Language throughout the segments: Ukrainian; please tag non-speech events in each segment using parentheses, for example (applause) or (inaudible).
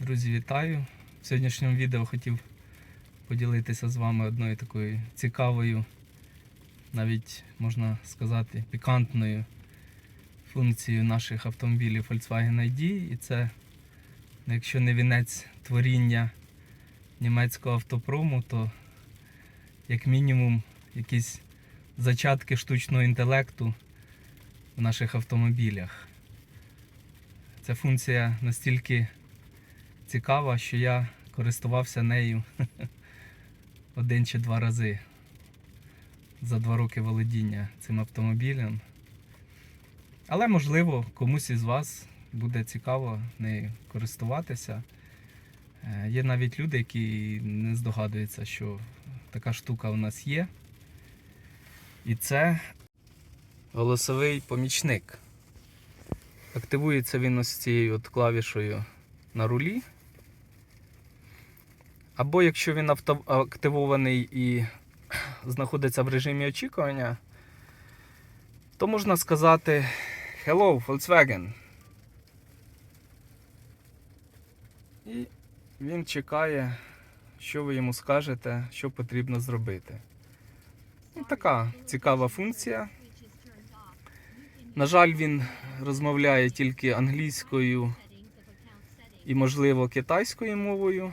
Друзі, вітаю! В сьогоднішньому відео хотів поділитися з вами одною такою цікавою, навіть можна сказати, пікантною функцією наших автомобілів Volkswagen ID. І це, якщо не вінець творіння німецького автопрому, то як мінімум якісь зачатки штучного інтелекту в наших автомобілях. Ця функція настільки цікава, що я користувався нею (laughs) один чи два рази за два роки володіння цим автомобілем. Але можливо комусь із вас буде цікаво нею користуватися. Е, Є навіть люди, які не здогадуються, що така штука у нас є. І це голосовий помічник. Активується він ось цією от клавішою на рулі. Або якщо він активований і (clears throat) знаходиться в режимі очікування, то можна сказати Hello, Volkswagen. І він чекає, що ви йому скажете, що потрібно зробити. Ну, така цікава функція. На жаль, він розмовляє тільки англійською і, можливо, китайською мовою.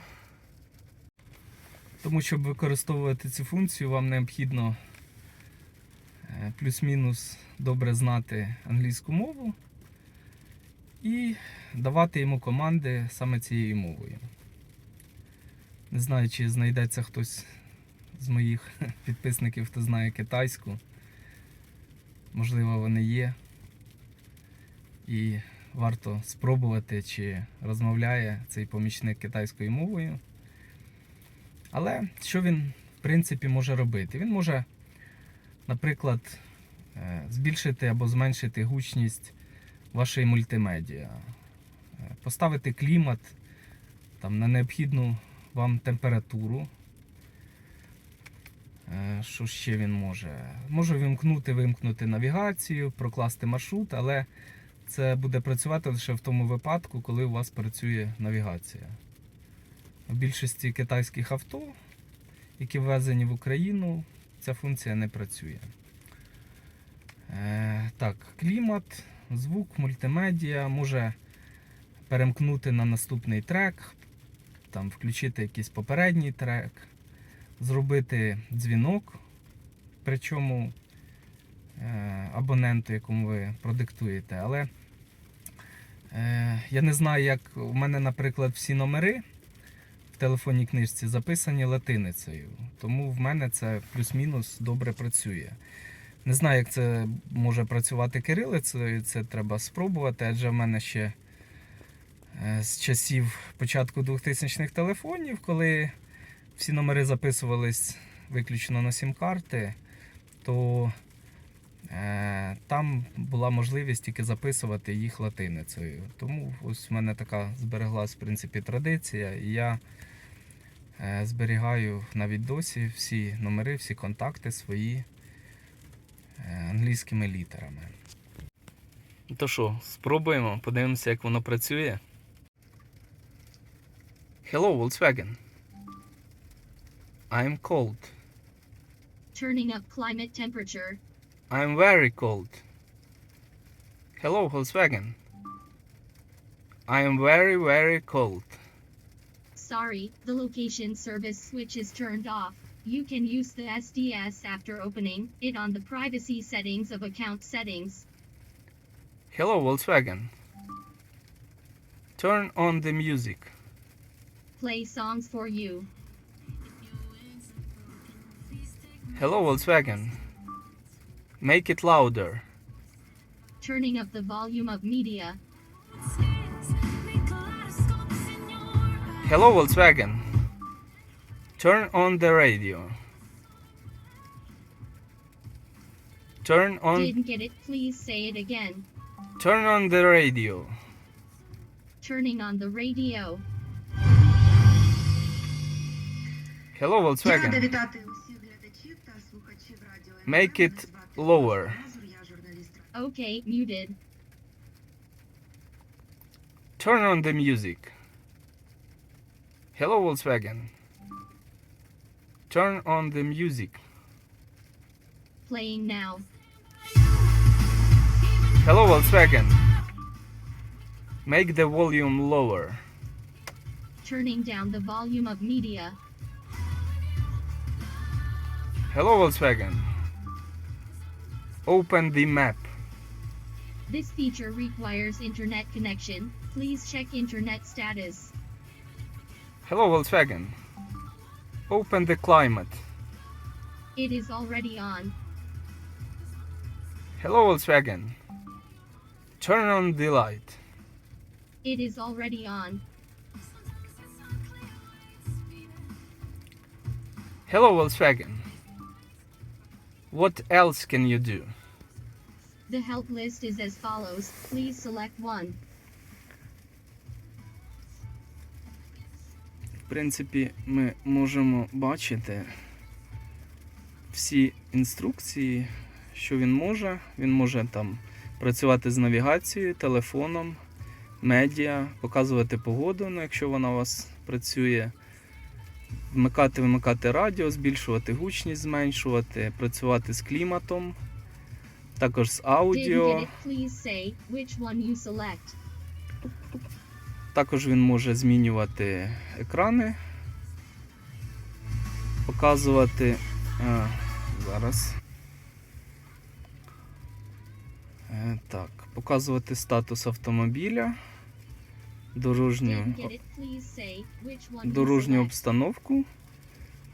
Тому, щоб використовувати цю функцію, вам необхідно е, плюс-мінус добре знати англійську мову і давати йому команди саме цією мовою. Не знаю, чи знайдеться хтось з моїх (laughs) підписників, хто знає китайську. Можливо, вони є. І варто спробувати, чи розмовляє цей помічник китайською мовою. Але що він, в принципі, може робити? Він може, наприклад, е, збільшити або зменшити гучність вашої мультимедіа, е, поставити клімат там, на необхідну вам температуру. Е, Що ще він може? Може вимкнути, вимкнути навігацію, прокласти маршрут, але це буде працювати лише в тому випадку, коли у вас працює навігація. У більшості китайських авто, які ввезені в Україну, ця функція не працює. Е, так, клімат, звук, мультимедіа може перемкнути на наступний трек, там, включити якийсь попередній трек, зробити дзвінок, причому е, абоненту, якому ви продиктуєте. Але е, я не знаю, як у мене, наприклад, всі номери в телефонній книжці записані латиницею. Тому в мене це плюс-мінус добре працює. Не знаю, як це може працювати кирилицею, це треба спробувати, адже в мене ще е, з часів початку 2000-х телефонів, коли всі номери записувались виключно на сім-карти, то там була можливість тільки записувати їх латиницею. Тому ось в мене така збереглась в принципі традиція, і я е, зберігаю навіть досі всі номери, всі контакти свої е, англійськими літерами. То що, спробуємо, подивимося, як воно працює. Hello, Volkswagen. I'm cold. Turning up climate temperature. I'm very cold. Hello, Volkswagen. I am very, very cold. Sorry, the location service switch is turned off. You can use the SDS after opening it on the privacy settings of account settings. Hello, Volkswagen. Turn on the music. Play songs for you. Hello, Volkswagen. Make it louder. Turning up the volume of media. Hello, Volkswagen. Turn on the radio. Turn on. Didn't get it. Please say it again. Turn on the radio. Turning on the radio. Hello, Volkswagen. Make it lower. Okay, muted. Turn on the music. Hello, Volkswagen. Turn on the music. Playing now. Hello, Volkswagen. Make the volume lower. Turning down the volume of media. Hello, Volkswagen. Open the map. This feature requires internet connection. Please check internet status. Hello Volkswagen. Open the climate. It is already on. Hello Volkswagen. Turn on the light. It is already on. Hello Volkswagen. What else can you do? The help list is as follows. Please select one. В принципі, ми можемо бачити всі інструкції, що він може. Він може там працювати з навігацією, телефоном, медіа, показувати погоду, ну, якщо вона у вас працює, вмикати, вимикати радіо, збільшувати гучність, зменшувати, працювати з кліматом, також з аудіо. Також він може змінювати екрани, показувати. А, зараз. Е, так, показувати статус автомобіля, you дорожню обстановку,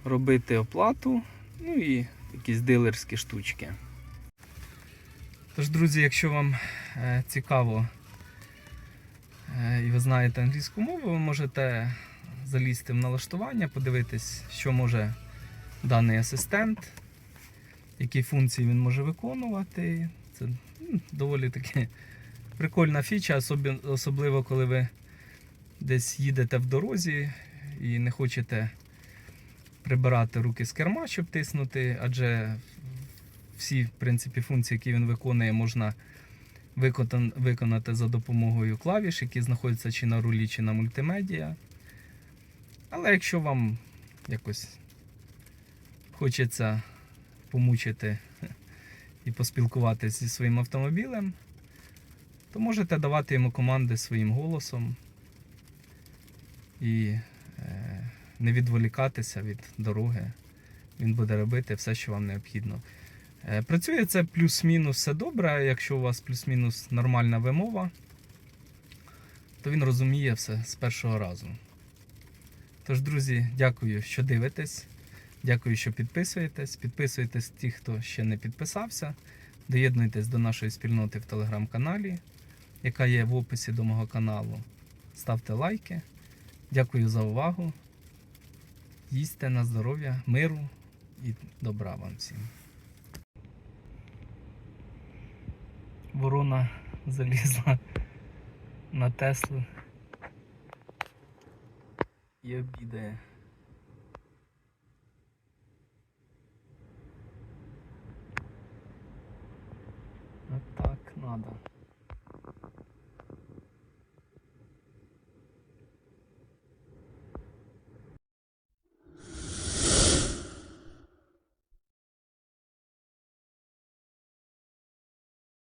робити оплату, ну і якісь дилерські штучки. Тож, друзі, якщо вам е, цікаво е, і ви знаєте англійську мову, ви можете залізти в налаштування, подивитись, що може даний асистент, які функції він може виконувати. Це доволі таки прикольна фіча, особливо коли ви десь їдете в дорозі і не хочете прибирати руки з керма, щоб тиснути, адже всі в принципі, функції, які він виконує, можна виконати за допомогою клавіш, які знаходяться чи на рулі, чи на мультимедіа. Але якщо вам якось хочеться помучити (laughs) і поспілкуватися зі своїм автомобілем, то можете давати йому команди своїм голосом і е, не відволікатися від дороги. Він буде робити все, що вам необхідно. Е, Працює це плюс-мінус все добре. Якщо у вас плюс-мінус нормальна вимова, то він розуміє все з першого разу. Тож, друзі, дякую, що дивитесь. Дякую, що підписуєтесь. Підписуйтесь ті, хто ще не підписався. Доєднуйтесь до нашої спільноти в телеграм-каналі, яка є в описі до мого каналу. Ставте лайки. Дякую за увагу. Їсьте на здоров'я, миру і добра вам всім. Ворона залізла на Теслу і обідає. От так надо.